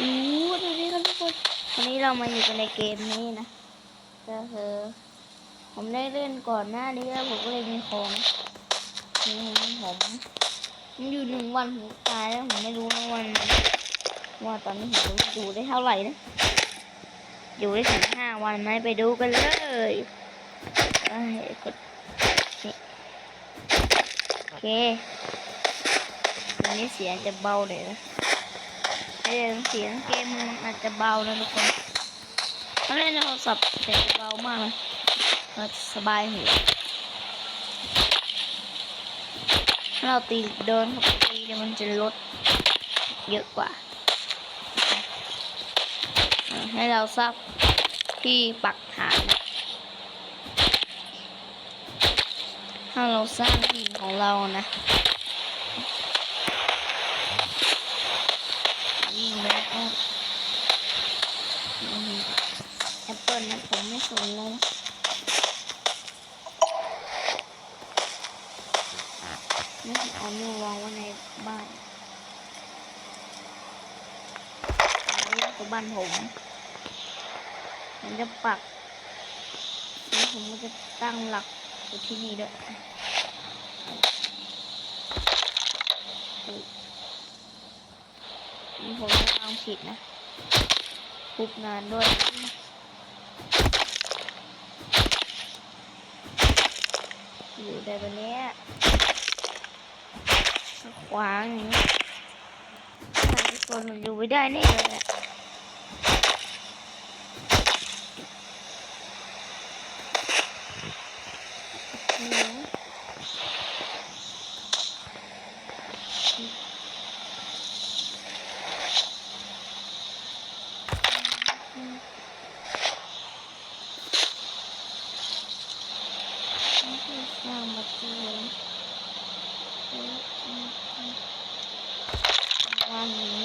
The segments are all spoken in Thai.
อู้ดูนี่ครับทุกคนวันนี้เรามาอยู่กันในเกมนี้นะก็คือผมได้เล่นก่อนหน้านี้แล้วผมก็เลยมีของนี่ผมผมอยู่หนึ่งวันผมตายแล้วผมไม่รู้นะวันนั้นว่าตอนนี้ผมอยู่ได้เท่าไหร่นะอยู่ได้ถึงห้าวันไหมไปดูกันเลยเอ้กดโอเคตอนนี้เสียงจะเบาเลยนะ เออเสียงเกมมันอาจจะเบานะทุกคนถ้าเล่นในโทรศัพท์เสียงเบามากเลยมันสบายหูถ้าเราตีเดินเข้าไปตีเนี่ยวมันจะลดเยอะกว่า ให้เราทราบที่ปักฐานถ้าเราสร้างทีมของเรานะ วิ่งแล้วก็แอปเปิลนะผมไม่สนเลยนะนี่เอานิ้ววางไว้ในบ้านอันนี้คือบ้าน ผมผมจะปักแล้วผมก็จะตั้งหลักอยู่ที่นี่ด้วยนี่ผมจะวางผิดนะทุบนานด้วยอยู่ได้แบบนี้ขวางอย่างนี้ทุกคนมันอยู่ไม่ได้แน่เลย Tamam bakıyorum. Var?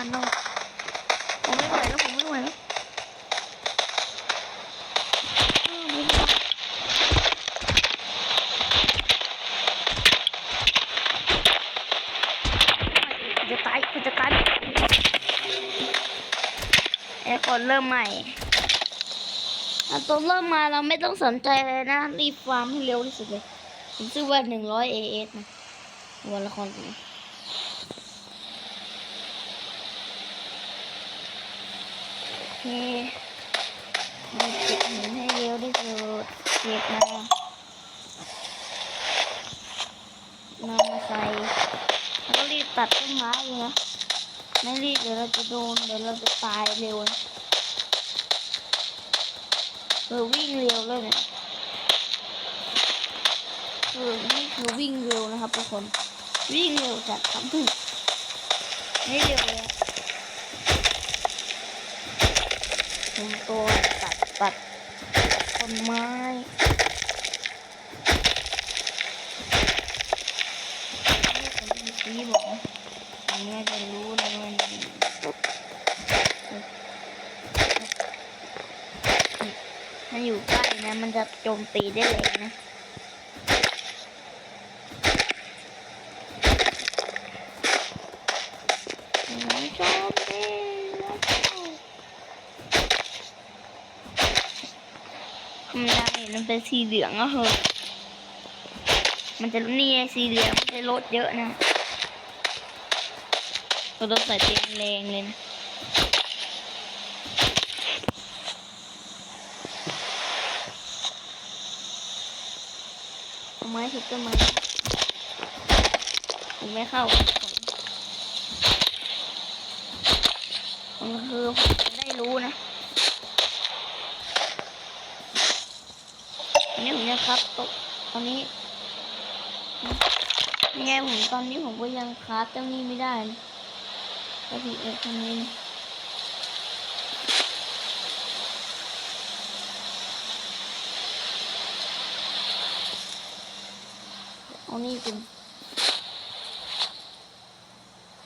านเนาะผมไม่ไหวแล้วผมไม่ไหวแล้วเออไม่ไหวจะตายจะตายไอ้คนเริ่มใหม่ตัวเริ่มมาเราไม่ต้องสนใจเลยนะ รีบฟาร์มให้เร็วที่สุดเลยผมซื้อว่าหนึ่งร้อยเอเอสนะวันละครตัว เคมาเก็บหินให้เร็วที่สุดเก็บมามามาใส่แล้วก็รีบตัดต้นไม้เลยนะไม่รีบเดี๋ยวเราจะโดนเดี๋ยวเราจะตายเร็วเออวิ่งเร็วเลยเนี่ยคือนี่คือวิ่งเร็วนะครับทุกคนวิ่งเร็วจากทำพึ่งไม่เร็วเลย ผมตัวตัดตัดต้นไม้ผมเป็นสีบอกผมน่าจะรู้นะมันมันอยู่ใกล้นะ มันจะโจมตีได้เลยนะ โอ้ยชอบเด้ มันได้มัน เป็นสีเหลืองอะเหอะมันจะนี่สีเหลืองมันจะลดเยอะนะเราต้องใส่เตียงแรงเลยนะเอาไม้ทุบต้นไม้ผมไม่เข้ามันคือผมได้รู้นะ นนี้ผมยังครับตกตอนนี้ยังไงผมตอนนี้ผมก็ยังคราฟเจ้านี้ไม่ได้นะก็พีเอ็กคนนี้นเอานี่เป็น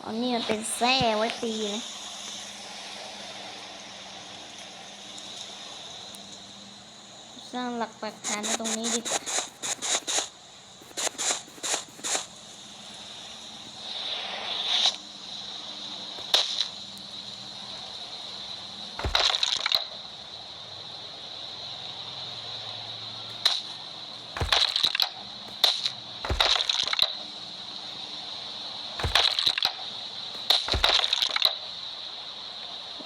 เอานี่มันเป็นแส้ไว้ตีนะ สร้างหลักปักฐานตรงนี้ดิกว่า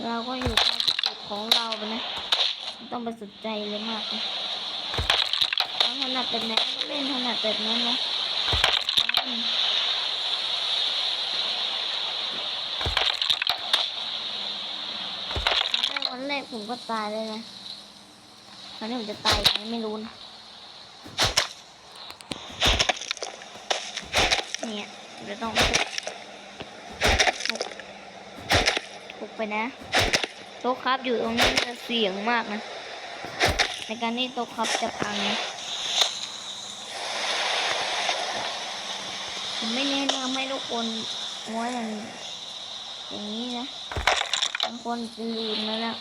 เราก็อยู่ภารกิจของเราไปนะไม่ต้องไป สนใจเลยมากนะเราถนัดแบบไหนก็เล่นถนัดแบบนั้นนะวันแรกผมก็ตายเลยนะวันนี้ผมจะตายไหมไม่รู้นะเนี่ยเดี๋ยวต้องทุบทุบทุบไปนะโต๊ะครับอยู่ตรงนี้จะเสียงมากนะ ในการที่โต๊ะครับจะพังผมไม่แนะนำให้ทุกคนม้วนอย่างอย่างนี้นะบางคนจะลืมแล้วนะ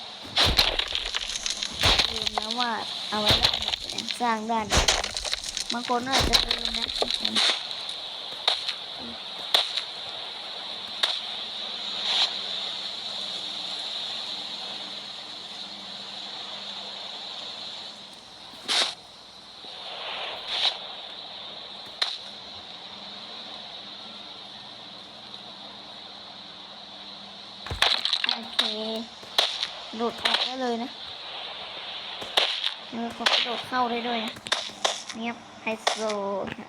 ลืมนะว่าเอาไว้ได้แบบไหนสร้างด้านไหนบางคนอาจจะลืมนะทุกคนโอเค โดดออกได้เลยนะแล้วก็โดดเข้าได้ด้วยนะเงียบไฮโซค่ะ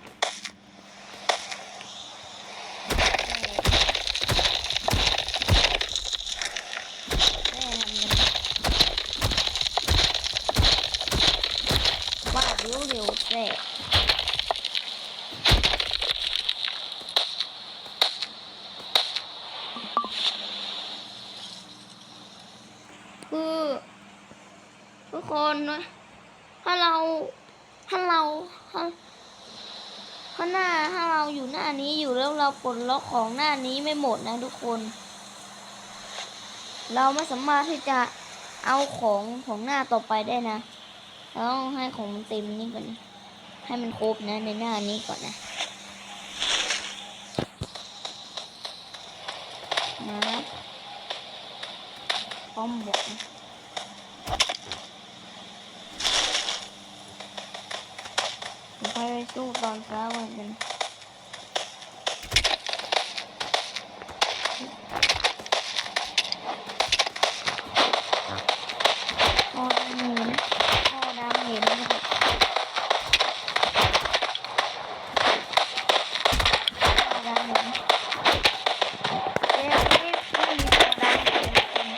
แม่ทำยังไงว่าเร็วเร็วๆแม่คือทุกคนนะถ้าเรา ถ้า เราถ้าถ้าหน้าถ้าเราอยู่หน้านี้อยู่แล้วเราปลดล็อกของหน้านี้ไม่หมดนะทุกคน เราไม่สามารถที่จะเอาของของหน้าต่อไปได้นะเราต้องให้ของมันเต็มนี่ก่อนนะให้มันครบนะในหน้านี้ก่อนนะนะป้อมบวกนะ เดี๋ยวค่อยไปสู้ตอนเช้าวันกันพ่อดำเห็นพ่อดำเห็นนะครับพ่อดำเห็นเอ๊ะไม่ไม่มีพ่อดำเห็นจริง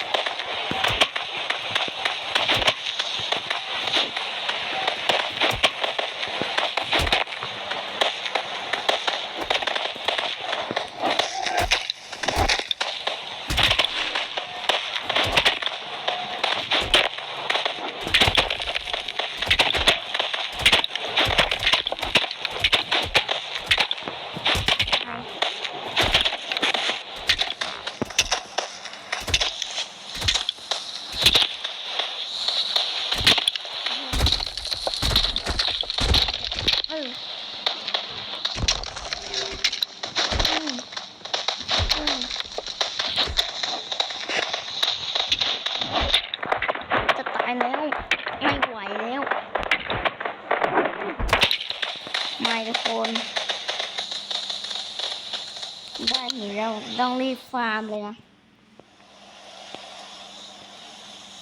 ต้องรีบ ฟาร์มเลยนะ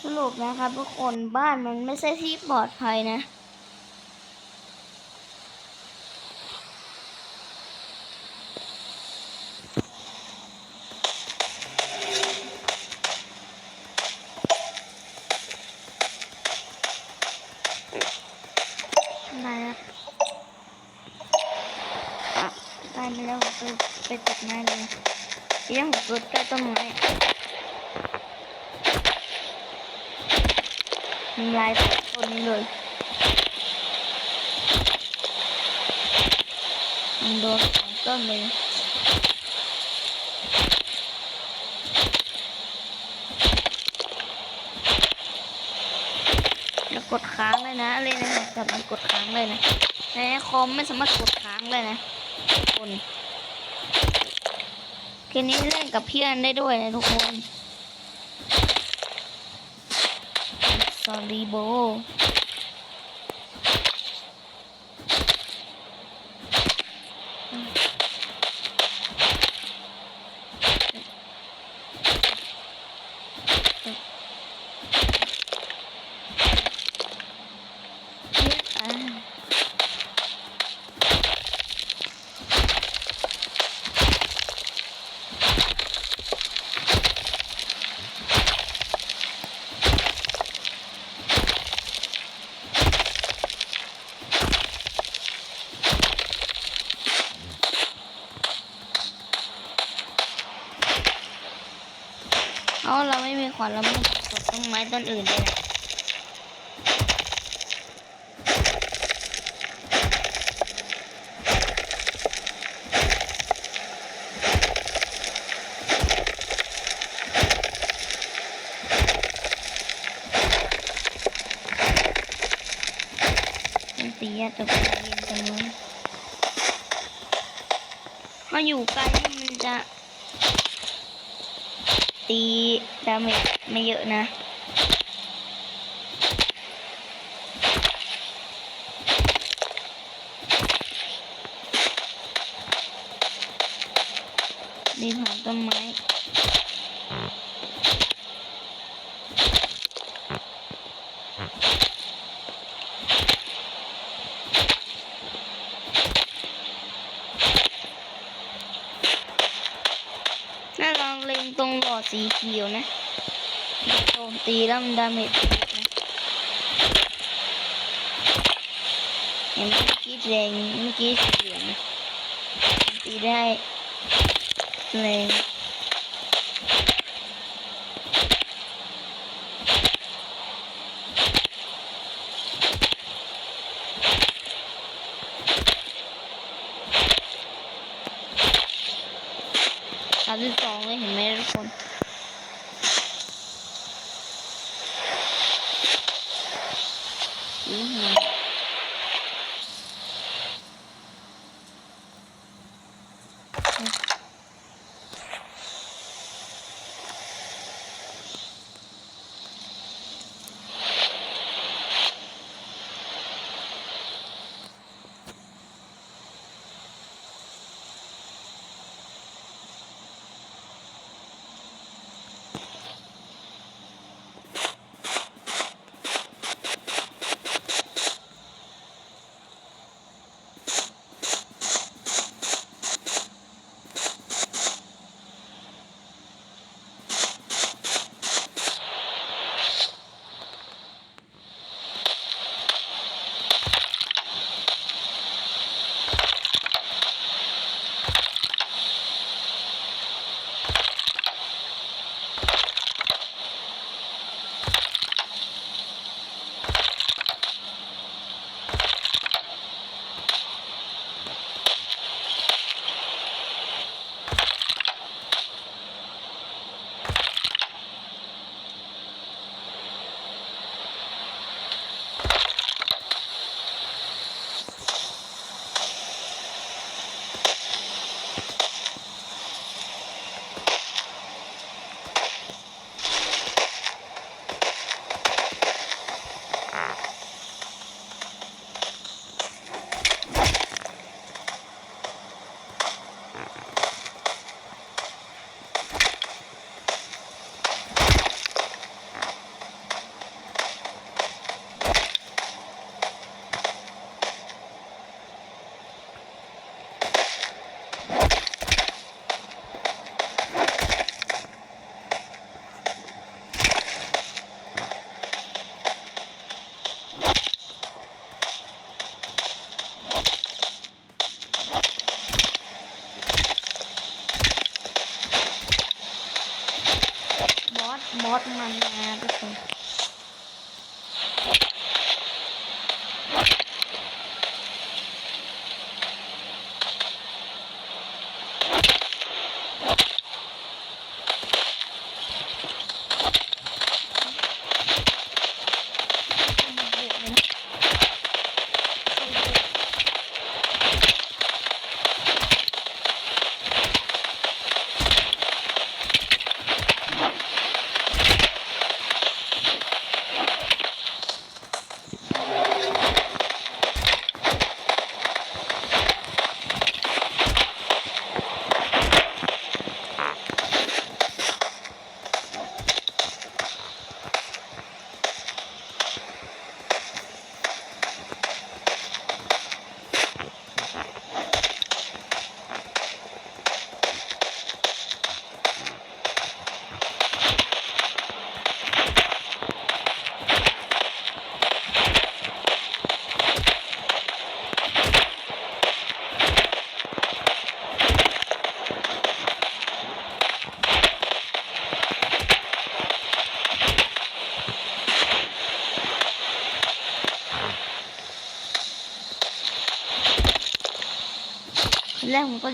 สรุปนะครับทุกคนบ้านมันไม่ใช่ที่ปลอดภัยนะ ได้แล้วได้มาแล้วไปไปตัดไม้เลย เลี้ยงผมรถใกล้ต้นไม้ทำลายต้นเลยมันโดนสองต้นเลยแล้วกดค้างเลยนะเลยนะจับมันกดค้างเลยนะในคอมไม่สามารถกดค้างเลยนะคน เกมนี้เล่นกับเพื่อนได้ด้วยนะทุกคน sorry bro อ่า เอา เราไม่มีขวานเราไม่กต้นไม้ต้นอื่นเลยนะมันตีอะตกเย็นจังเลยถ้าอยู่ใกล้มันจะตี ดาเมจไม่เยอะนะดีผ่านต้นไม้น่าลองเล็งตรงหลอดสีเขียวนะโจม ตีแล้วมันดาเมจเยอะนะเห็นไหมเมื่อกี้แดงเมื่อกี้สีเหลืองนะตีได้แรง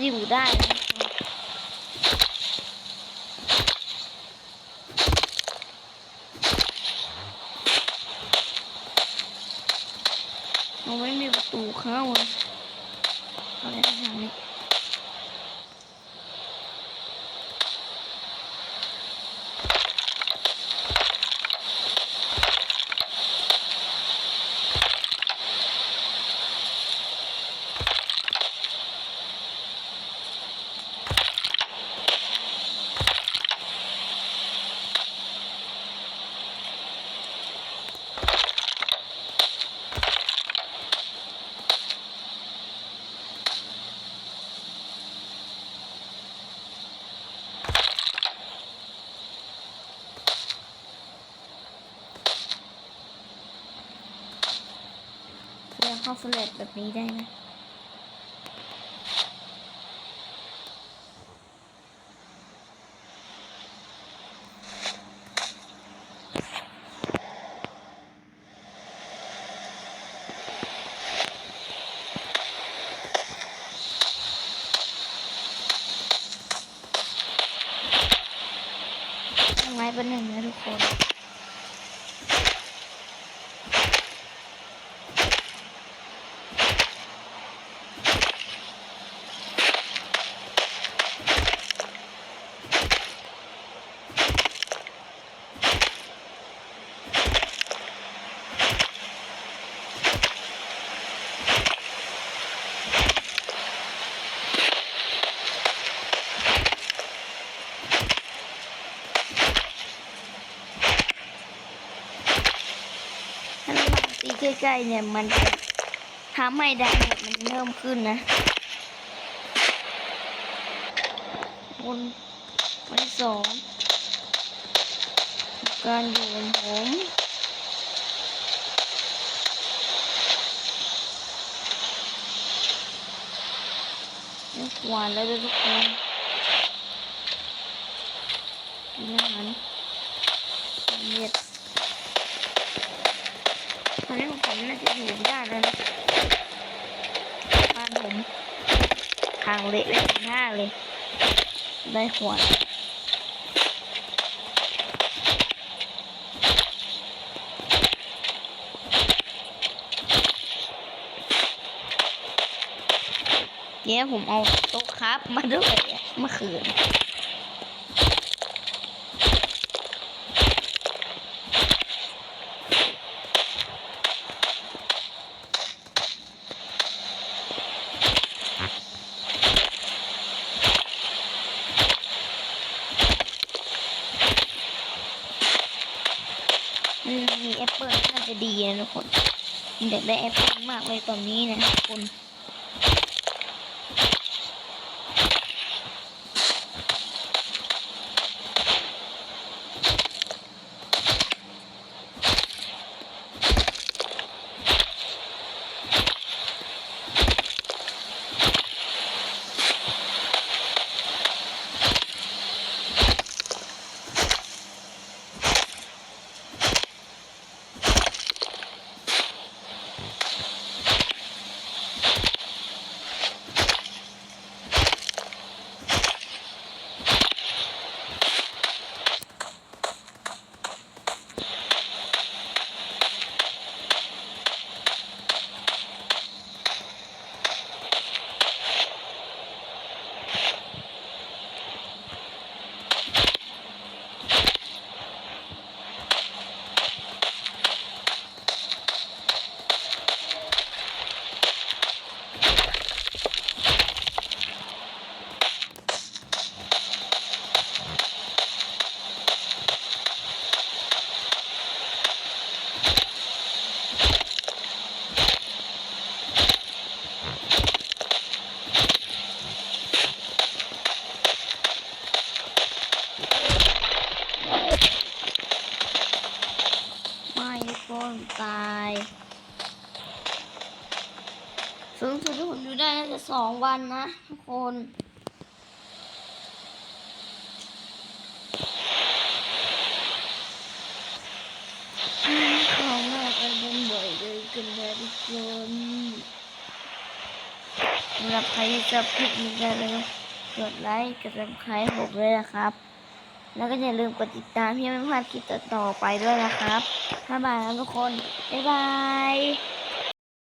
แรกผมก็อยู่ได้นะมันไม่มีประตูเข้าเลยเอาได้ทางนี้ เรียกเข้าฟลตแบบนี้ได้ไหมตั้งไว้เป็นหนึ่งนะทุกคน ถ้าเราตี ใกล้ๆเนี่ยมันทำให้ดาเมจมันเพิ่มขึ้นนะคนวันสองการอยู่ของผมนี่หวานแล้วด้วยทุกคนกินอาหารเม็ด อนนี้ของผมน่าจะอยู่ได้แล้วนะบ้านผมทางเละเลยหน้าเลย ได้หัวเดี๋ยวผมเอาโต๊ะครับมาด้วยเมื่อคืน มีแอปเปิลน่าจะดีนะทุกคนผมอยากได้แอปเปิลมากเลยตอนนี้นะทุกคน สองวันนะทุกคนของมากกันเป็นบ่อยเลยกันนะทุกคนสำหรับใครที่ชอบคลิปนี้ก็เลยกดไลค์กดซับสไครต์ผมเลยนะครับ แล้วก็อย่าลืมกดติดตามเพื่อไม่พลาดคลิปต่อๆไปด้วยนะครับบ๊ายบายครับทุกคน บ๊ายบาย